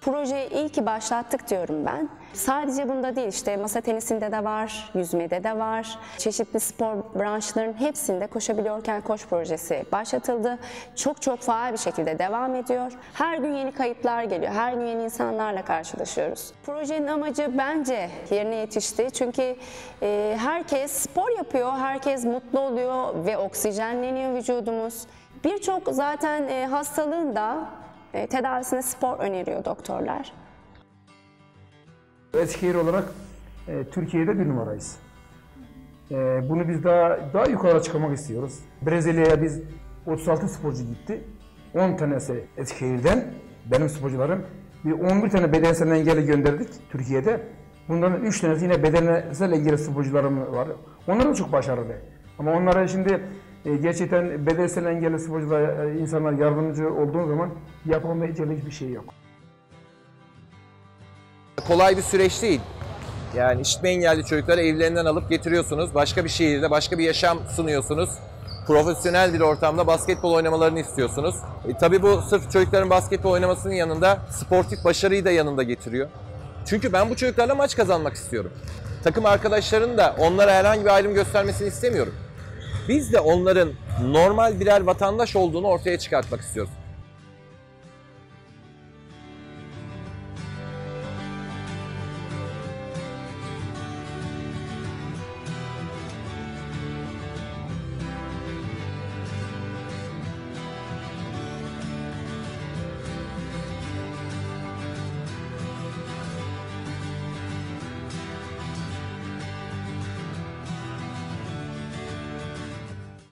Projeyi iyi ki başlattık diyorum ben. Sadece bunda değil işte masa tenisinde de var, yüzmede de var. Çeşitli spor branşlarının hepsinde koşabiliyorken koş projesi başlatıldı. Çok çok faal bir şekilde devam ediyor. Her gün yeni kayıtlar geliyor. Her gün yeni insanlarla karşılaşıyoruz. Projenin amacı bence yerine yetişti. Çünkü e, herkes spor yapıyor, herkes mutlu oluyor ve oksijenleniyor vücudumuz. Birçok zaten e, hastalığın da e, tedavisine spor öneriyor doktorlar. Eskişehir olarak e, Türkiye'de bir numarayız. E, bunu biz daha daha yukarı çıkarmak istiyoruz. Brezilya'ya biz 36 sporcu gitti. 10 tanesi Eskişehir'den, benim sporcularım. Bir 11 tane bedensel engelli gönderdik Türkiye'de. Bunların 3 tanesi yine bedensel engelli sporcularım var. Onlar da çok başarılı. Ama onlara şimdi e, gerçekten bedensel engelli sporculara e, insanlar yardımcı olduğu zaman yapamayacağı hiçbir şey yok. kolay bir süreç değil. Yani işitme engelli çocukları evlerinden alıp getiriyorsunuz. Başka bir şehirde, başka bir yaşam sunuyorsunuz. Profesyonel bir ortamda basketbol oynamalarını istiyorsunuz. E, tabii bu sırf çocukların basketbol oynamasının yanında sportif başarıyı da yanında getiriyor. Çünkü ben bu çocuklarla maç kazanmak istiyorum. Takım arkadaşlarının da onlara herhangi bir ayrım göstermesini istemiyorum. Biz de onların normal birer vatandaş olduğunu ortaya çıkartmak istiyoruz.